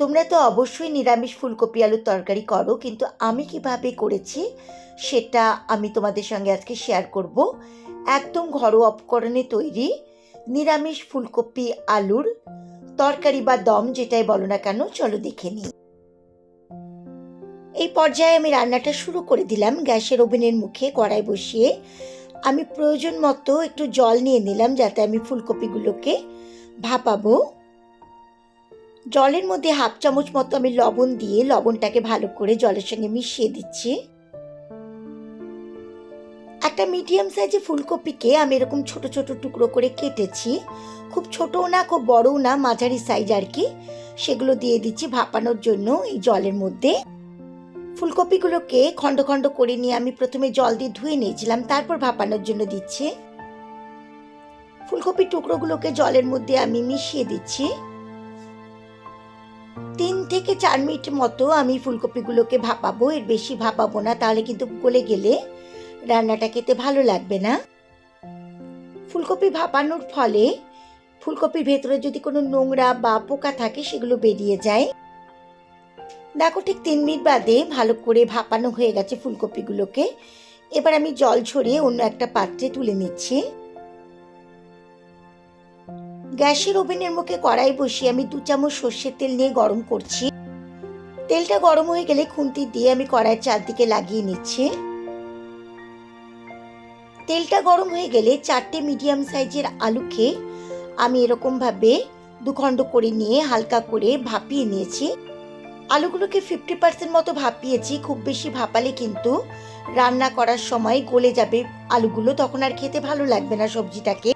তোমরা তো অবশ্যই নিরামিষ ফুলকপি আলুর তরকারি করো, কিন্তু আমি কীভাবে করেছি সেটা আমি তোমাদের সঙ্গে আজকে শেয়ার করব। একদম ঘরোয়া উপকরণে তৈরি নিরামিষ ফুলকপি আলুর তরকারি বা দম যেটাই বলো না কেন, চলো দেখে নিই। এই পর্যায়ে আমি রান্নাটা শুরু করে দিলাম, গ্যাসের ওভেনের মুখে কড়াই বসিয়ে। আমি প্রয়োজন মতো একটু জল নিয়ে নিলাম যাতে আমি ফুলকপিগুলোকে ভাপাবো। জলের মধ্যে হাফ চামচ মতো আমি লবণ দিয়ে লবণটাকে ভালো করে জলের সঙ্গে মিশিয়ে দিচ্ছি। একটা মিডিয়াম সাইজে ফুলকপিকে আমি এরকম ছোট ছোট টুকরো করে কেটেছি। খুব ছোটও না, খুব বড়ও না, মাঝারি সাইজ আর কি। সেগুলো দিয়ে দিচ্ছি ভাপানোর জন্য এই জলের মধ্যে। ফুলকপিগুলোকে খণ্ড খণ্ড করে নিয়ে আমি প্রথমে জল দিয়ে ধুয়ে নিয়েছিলাম, তারপর ভাপানোর জন্য দিচ্ছি। ফুলকপির টুকরোগুলোকে জলের মধ্যে আমি মিশিয়ে দিচ্ছি। তিন থেকে চার মিনিট মতো আমি ফুলকপিগুলোকে ভাপাবো, এর বেশি ভাপাবো না, তাহলে কিন্তু গলে গেলে রান্নাটা খেতে ভালো লাগবে না। ফুলকপি ভাপানোর ফলে ফুলকপির ভেতরে যদি কোনো নোংরা বা পোকা থাকে, সেগুলো বেরিয়ে যায়। দেখো ঠিক তিন মিনিট বাদে ভালো করে ভাপানো হয়ে গেছে ফুলকপিগুলোকে। এবার আমি জল ছড়িয়ে অন্য একটা পাত্রে তুলে নিচ্ছি। গ্যাসের ওভেনের মুখে কড়াই বসিয়ে আমি দু চামচ সর্ষের তেল নিয়ে গরম করছি। তেলটা গরম হয়ে গেলে খুন্তি দিয়ে আমি কড়াইয়ের চারদিকে লাগিয়ে নিচ্ছি। তেলটা গরম হয়ে গেলে চারটে মিডিয়াম সাইজের আলুকে আমি এরকমভাবে দুখণ্ড করে নিয়ে হালকা করে ভাপিয়ে নিয়েছি। আলুগুলোকে ফিফটি পার্সেন্ট মতো ভাপিয়েছি, খুব বেশি ভাপালে কিন্তু রান্না করার সময় গলে যাবে আলুগুলো, তখন আর খেতে ভালো লাগবে না সবজিটাকে।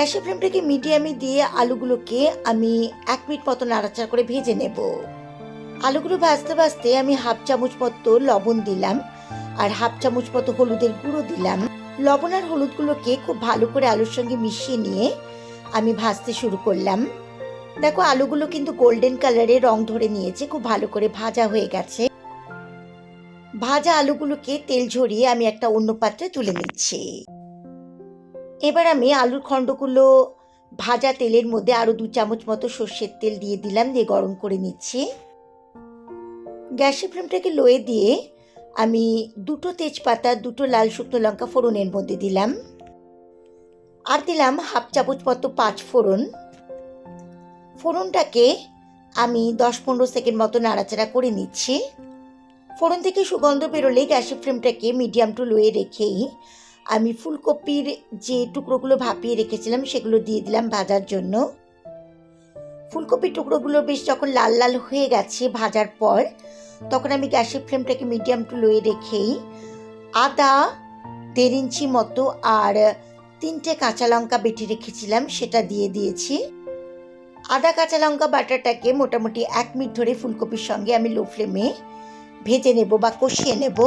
গ্যাসের ফ্লেমটাকে মিডিয়ামে দিয়ে আলুগুলোকে আমি এক মিনিট মতো নাড়াচাড়া করে ভেজে নেব। আলুগুলো ভাজতে ভাজতে আমি হাফ চামচ মতো লবণ দিলাম আর হাফ চামচ মতো হলুদের গুঁড়ো দিলাম। লবণ আর হলুদগুলোকে খুব ভালো করে আলুর সঙ্গে মিশিয়ে নিয়ে আমি ভাজতে শুরু করলাম। দেখো, আলুগুলো কিন্তু গোল্ডেন কালারে রং ধরে নিয়েছে, খুব ভালো করে ভাজা হয়ে গেছে। ভাজা আলুগুলোকে তেল ঝরিয়ে আমি একটা অন্য পাত্রে তুলে নিচ্ছি। এবার আমি আলুর খণ্ডগুলো ভাজা তেলের মধ্যে আরও দু চামচ মতো সর্ষের তেল দিয়ে দিলাম, দিয়ে গরম করে নিচ্ছি। গ্যাসের ফ্লেমটাকে লোয়ে দিয়ে আমি দুটো তেজপাতা, দুটো লাল শুকনো লঙ্কা ফোড়নের মধ্যে দিলাম। আর দিলাম হাফ চামচ মতো পাঁচ ফোড়ন। ফোড়নটাকে আমি দশ পনেরো সেকেন্ড মতো নাড়াচাড়া করে নিচ্ছি। ফোড়ন থেকে সুগন্ধ বেরোলে গ্যাসের ফ্লেমটাকে মিডিয়াম টু লোয়ে রেখেই আমি ফুলকপির যে টুকরোগুলো ভাপিয়ে রেখেছিলাম, সেগুলো দিয়ে দিলাম ভাজার জন্য। ফুলকপির টুকরোগুলো বেশ যখন লাল লাল হয়ে গেছে ভাজার পর, তখন আমি গ্যাসের ফ্লেমটাকে মিডিয়াম টু লোয়ে রেখেই আদা, দেড় ইঞ্চি মতো আর তিনটে কাঁচা লঙ্কা বেটে রেখেছিলাম, সেটা দিয়ে দিয়েছি। আদা, কাঁচা লঙ্কা বাটাটাকে মোটামুটি এক মিনিট ধরে ফুলকপির সঙ্গে আমি লো ফ্লেমে ভেজে নেব বা কষিয়ে নেব।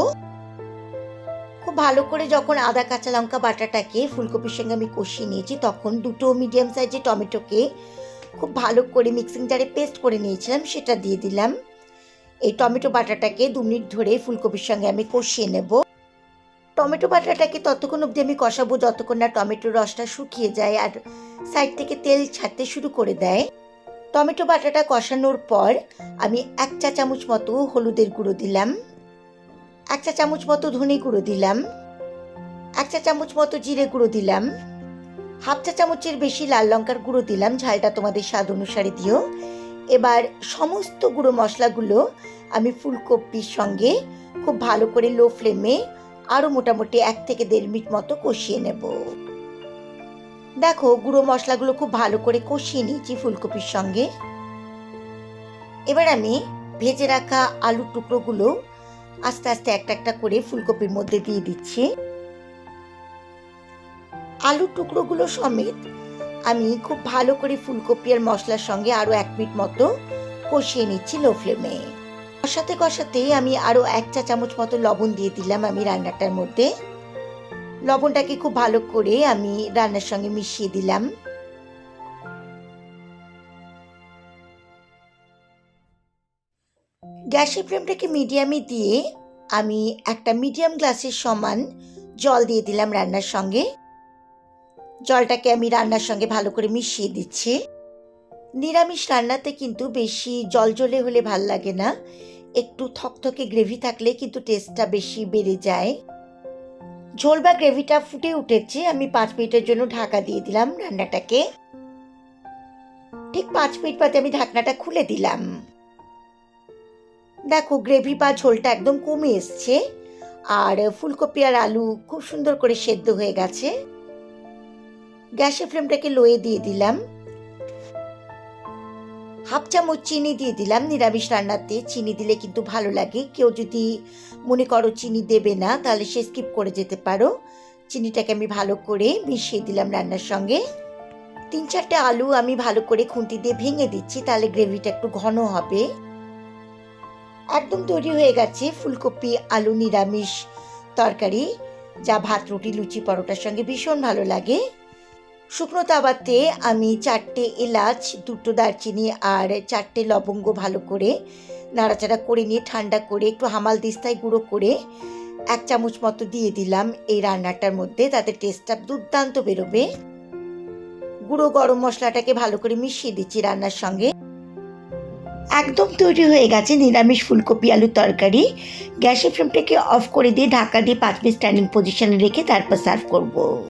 খুব ভালো করে যখন আদা, কাঁচা লঙ্কা, বাটাটাকে ফুলকপির সঙ্গে আমি কষিয়ে নিয়েছি, তখন দুটো মিডিয়াম সাইজের টমেটোকে খুব ভালো করে মিক্সিং জারে পেস্ট করে নিয়েছিলাম, সেটা দিয়ে দিলাম। এই টমেটো বাটাটাকে দু মিনিট ধরে ফুলকপির সঙ্গে আমি কষিয়ে নেব। টমেটো বাটাটাকে ততক্ষণ অবধি আমি কষাবো যতক্ষণ না টমেটোর রসটা শুকিয়ে যায় আর সাইড থেকে তেল ছাড়তে শুরু করে দেয়। টমেটো বাটাটা কষানোর পর আমি এক চা চামচ মতো হলুদের গুঁড়ো দিলাম। এক চা চামচ মতো ধনে গুঁড়ো দিলাম। এক চা চামচ মতো জিরে গুঁড়ো দিলাম। হাফ চা চামচের বেশি লাল লঙ্কার গুঁড়ো দিলাম, ঝালটা তোমাদের স্বাদ অনুসারে দিও। এবার সমস্ত গুঁড়ো মশলাগুলো আমি ফুলকপির সঙ্গে খুব ভালো করে লো ফ্লেমে আরও মোটামুটি এক থেকে দেড় মিনিট মতো কষিয়ে নেব। দেখো, গুঁড়ো মশলাগুলো খুব ভালো করে কষিয়ে নিয়েছি ফুলকপির সঙ্গে। এবার আমি ভেজে রাখা আলুর টুকরোগুলো আস্তে আস্তে একটা একটা করে ফুলকপির মধ্যে দিয়ে দিচ্ছি। আলুর টুকরোগুলো সমেত আমি খুব ভালো করে ফুলকপি আর মশলার সঙ্গে আরও এক মিনিট মতো কষিয়ে নিচ্ছি লো ফ্লেমে। কষাতে কষাতেই আমি আরও এক চা চামচ মতো লবণ দিয়ে দিলাম আমি রান্নাটার মধ্যে। লবণটাকে খুব ভালো করে আমি রান্নার সঙ্গে মিশিয়ে দিলাম। গ্যাসের ফ্লেমটাকে মিডিয়ামে দিয়ে আমি একটা মিডিয়াম গ্লাসের সমান জল দিয়ে দিলাম রান্নার সঙ্গে। জলটাকে আমি রান্নার সঙ্গে ভালো করে মিশিয়ে দিচ্ছি। নিরামিষ রান্নাতে কিন্তু বেশি জলজলে হলে ভালো লাগে না। একটু থকথকে গ্রেভি থাকলে কিন্তু টেস্টটা বেশি বেড়ে যায়। ঝোল বা গ্রেভিটা ফুটে উঠেছে, আমি পাঁচ মিনিটের জন্য ঢাকা দিয়ে দিলাম রান্নাটাকে। ঠিক পাঁচ মিনিট বাদে আমি ঢাকনাটা খুলে দিলাম। দেখো গ্রেভি বা ঝোলটা একদম কমে এসছে। আর ফুলকপি আর আলু খুব সুন্দর করে সেদ্ধ হয়ে গেছে। গ্যাসের ফ্লেমটাকে লোয়ে দিয়ে দিলাম। হাফ চামচ চিনি দিয়ে দিলাম, নিরামিষ রান্নাতে। চিনি দিলে কিন্তু ভালো লাগে। কেউ যদি মনে করো চিনি দেবে না, তাহলে সে স্কিপ করে যেতে পারো। চিনিটাকে আমি ভালো করে মিশিয়ে দিলাম রান্নার সঙ্গে। তিন চারটে আলু আমি ভালো করে খুন্তি দিয়ে ভেঙে দিচ্ছি, তাহলে গ্রেভিটা একটু ঘন হবে। একদম তৈরি হয়ে গেছে ফুলকপি, আলু, নিরামিষ তরকারি, যা ভাত, রুটি, লুচি, পরোটার সঙ্গে ভীষণ ভালো লাগে। শুকনো তাওয়াতে আমি চারটে এলাচ, দুটো দারচিনি আর চারটে লবঙ্গ ভালো করে নাড়াচাড়া করে নিয়ে ঠান্ডা করে একটু হামাল দিস্তায় গুঁড়ো করে এক চামচ মতো দিয়ে দিলাম এই রান্নাটার মধ্যে, তাতে টেস্টটা দুর্দান্ত বেরোবে। গুঁড়ো গরম মশলাটাকে ভালো করে মিশিয়ে দিচ্ছি রান্নার সঙ্গে। একদম তৈরি হয়ে গেছে নিরামিষ ফুলকপি আলু তরকারি। গ্যাসের ফ্লেমটাকে অফ করে দিয়ে ঢাকা দিয়ে পাঁচ মিনিট স্ট্যান্ডিং পজিশনে রেখে তারপর সার্ভ করব।